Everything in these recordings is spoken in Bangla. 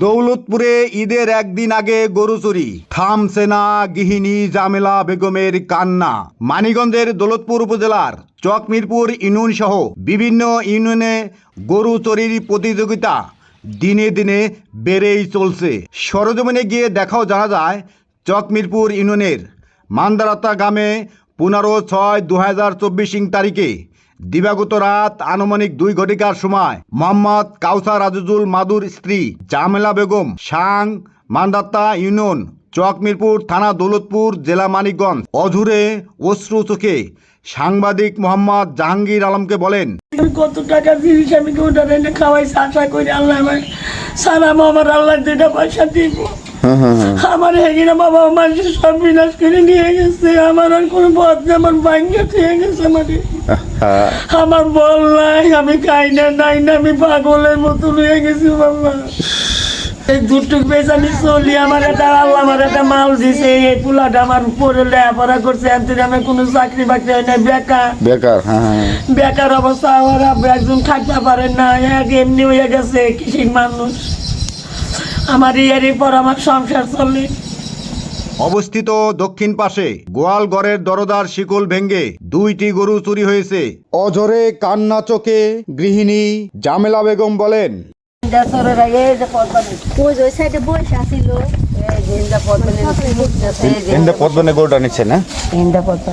দৌলতপুরে ঈদের একদিন আগে গরু চুরি। থামছে না গৃহিণী জামেলা বেগমের কান্না। মানিগঞ্জের দৌলতপুর উপজেলার চকমিরপুর ইউনিয়ন সহ বিভিন্ন ইউনিয়নে গরু চুরির প্রতিযোগিতা দিনে দিনে বেড়েই চলছে। সরজমিনে গিয়ে দেখাও জানা যায় চকমিরপুর ইউনিয়নের মান্দারাতা গ্রামে পনেরো ছয় দু হাজার চব্বিশ তারিখে দিবাগত রাত আনুমানিক দুই ঘটিকার সময় মোহাম্মদ কাউসার আজিজুল মাদুর স্ত্রী জামেলা বেগম সাং মান্দাত্তা ইউনিয়ন চকমিরপুর থানা দৌলতপুর জেলা মানিকগঞ্জ অধুরে অশ্রু চোখে সাংবাদিক মোহাম্মদ জাহাঙ্গীর আলমকে বলেন কত টাকা আমি খাওয়াইছি? আশা করি আল্লাহ সালাম, আমার আল্লাহ পয়সা দিব। আমার হেগিনা বাবা মানুষ সব বিনাশ করে নিয়ে গেছে আমার আর কোনো পথ আমার ভাঙ্গে খেয়ে গেছে আমার আমার বল নাই আমি খাই না নাই না আমি পাগলের মতো হয়ে গেছি বাবা। এই দুটুক আমি চলি আমার একটা আল্লাহ আমার একটা মাল দিছে এই পোলাটা আমার উপরে লেখাপড়া করছে এত আমি কোনো চাকরি বাকরি হয় না বেকার। বেকার হ্যাঁ হ্যাঁ বেকার অবস্থা আমার একজন থাকতে পারেন না এক এমনি হয়ে গেছে কৃষির মানুষ। আমার ইয়ারই পর আমার সংসার চলে। অবস্থিত দক্ষিণ পাশে গোয়ালগড়ের দরদার শিকল ভেঙ্গে দুইটি গরু চুরি হয়েছে। অঝরে কান্না চোখে গৃহিণী জামেলা বেগম বলেন গরুটা নিচ্ছে না ওইটা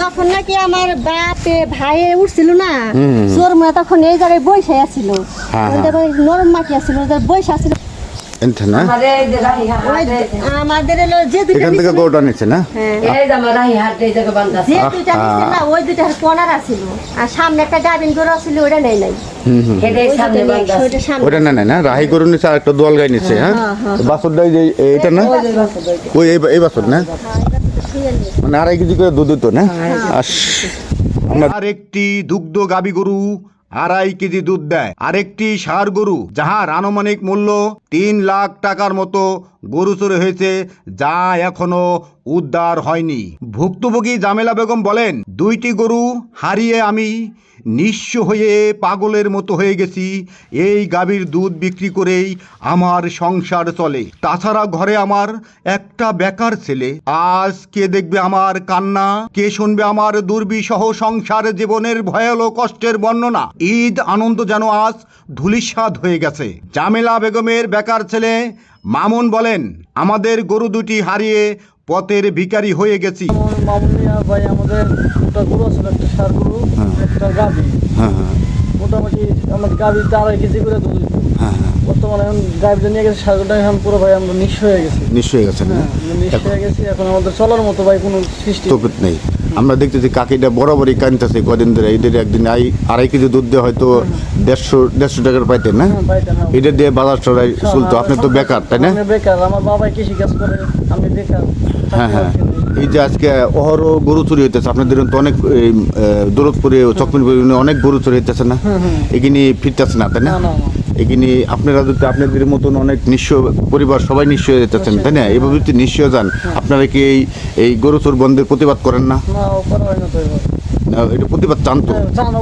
যখন নাকি আমার বাপে ভাইয়ে উঠছিল না চোর মা তখন এই জায়গায় বসে আসিল হ্যাঁ, নরম মাটি এনতে না? ওই আমাদের যে এখান থেকে নিছিল- নিচ্ছে না? হ্যাঁ, এই যে আমার রাহি হাট এই জায়গা বান্ধা যে দুইটা নিছিল না ওই কোনার আসিল আর সামনে একটা গাবিন গরু নেই নাই। ওটা না? রাহি গরু নিচ্ছে আর একটা দোয়াল গাই নিচ্ছে হ্যাঁ? বাছরটা এই যে এইটা না? ওই এই এই বাছর না? মানে আড়াই কেজি করে দুধ দিত না? আর একটি দুগ্ধ গাবি গরু আড়াই কেজি দুধ দেয়। আরেকটি সার গরু যাহার আনুমানিক মূল্য তিন লাখ টাকার মতো গরু চুরি হয়েছে, যা এখনও উদ্ধার হয়নি। ভুক্তভোগী জামেলা বেগম বলেন, দুইটি গরু হারিয়ে আমি নিঃস্ব হয়ে পাগলের মতো হয়ে গেছি। এই গাভীর দুধ বিক্রি করেই আমার সংসার চলে। তাছাড়া ঘরে আমার একটা বেকার ছেলে। আজ কে দেখবে আমার কান্না? কে শুনবে আমার দুর্বিসহ সংসার জীবনের ভয়াল কষ্টের বর্ণনা? ঈদ আনন্দ যেন আজ ধুলিস্বাদ হয়ে গেছে। জামেলা বেগমের বেকার ছেলে মামুন বলেন আমাদের গরু দুটি হারিয়ে পথের ভিকারি হয়ে গেছি। মামুনিয়া ভাই আমাদের দুটা গরু একটা সার গরু একটা গাভি। হ্যাঁ হ্যাঁ। মোটামুটি আড়াই কেজি করে দুধ হ্যাঁ হ্যাঁ। বর্তমানে এখন গাভিটা নিয়ে গেছে সার গরুটা এখন পুরো ভাই আমরা হয়ে গেছি। নিশ্চয়ই গেছে হয়ে গেছি এখন আমাদের চলার মতো ভাই কোনো সৃষ্টি নেই। আমরা দেখতেছি কাকিটা বরাবরই কানতেছে কদিন ধরে। এদের একদিন আই আড়াই কেজি দুধ দিয়ে হয়তো দেড়শো দেড়শো টাকার পাইতেন না? হ্যাঁ, এটা দিয়ে বাজার চড়াই চলতো। আপনি তো বেকার তাই না? আমি বেকার আমার বাবাই কৃষি কাজ করে আমি বেকার। হ্যাঁ হ্যাঁ। এই যে আজকে অহরহ গরু চুরি হইতেছে আপনাদের তো অনেক দৌলতপুরে চকমিরপুরে অনেক গরু চুরি হইতেছে না? এখানে ফিরতেছে না তাই না। এখানে আপনারা যদি আপনাদের মতন অনেক নিঃস্ব পরিবার সবাই নিঃস্ব হয়ে যেতেছেন তাই না? এভাবে যদি নিঃস্ব যান আপনারা কি এই এই গরু চোর বন্ধের প্রতিবাদ করেন না? না ও করা হয় না তো এবার না, এটা প্রতিবাদ চান তো? চান।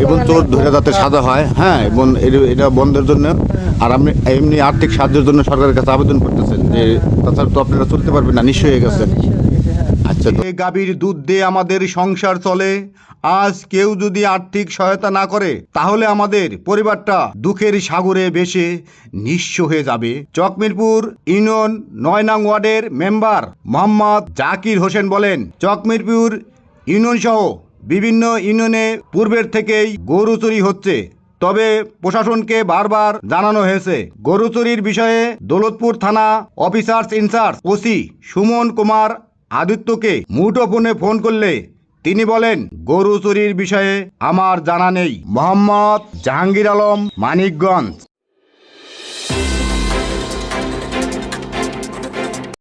এবং চোর ধরে যাতে সাজা হয় হ্যাঁ এবং এটা- এটা বন্ধের জন্য। আর আপনি এমনি আর্থিক সাহায্যের জন্য সরকারের কাছে আবেদন করতেছেন যে তাছাড়া তো আপনারা চলতে পারবেন না নিশ্চয়ই হয়ে গেছেন। এ গাভীর দুধ দিয়ে আমাদের সংসার চলে। আজ কেউ যদি আর্থিক সহায়তা না করে, তাহলে আমাদের পরিবারটা দুঃখের সাগরে ভেসে নিঃস্ব হয়ে যাবে। চকমিরপুর ইউনিয়ন নয় নং ওয়ার্ডের মেম্বার মোহাম্মদ জাকির হোসেন বলেন চকমিরপুর ইউনিয়ন সহ বিভিন্ন ইউনিয়নে পূর্বের থেকেই গরু চুরি হচ্ছে। তবে প্রশাসনকে বারবার জানানো হয়েছে, গরু চুরির বিষয়ে দৌলতপুর থানা officers in-charge OC Suman Kumar আদিত্যকে মুঠোফোনে ফোন করলে তিনি বলেন, গরু চুরির বিষয়ে আমার জানা নেই। মোহাম্মদ জাহাঙ্গীর আলম, মানিকগঞ্জ।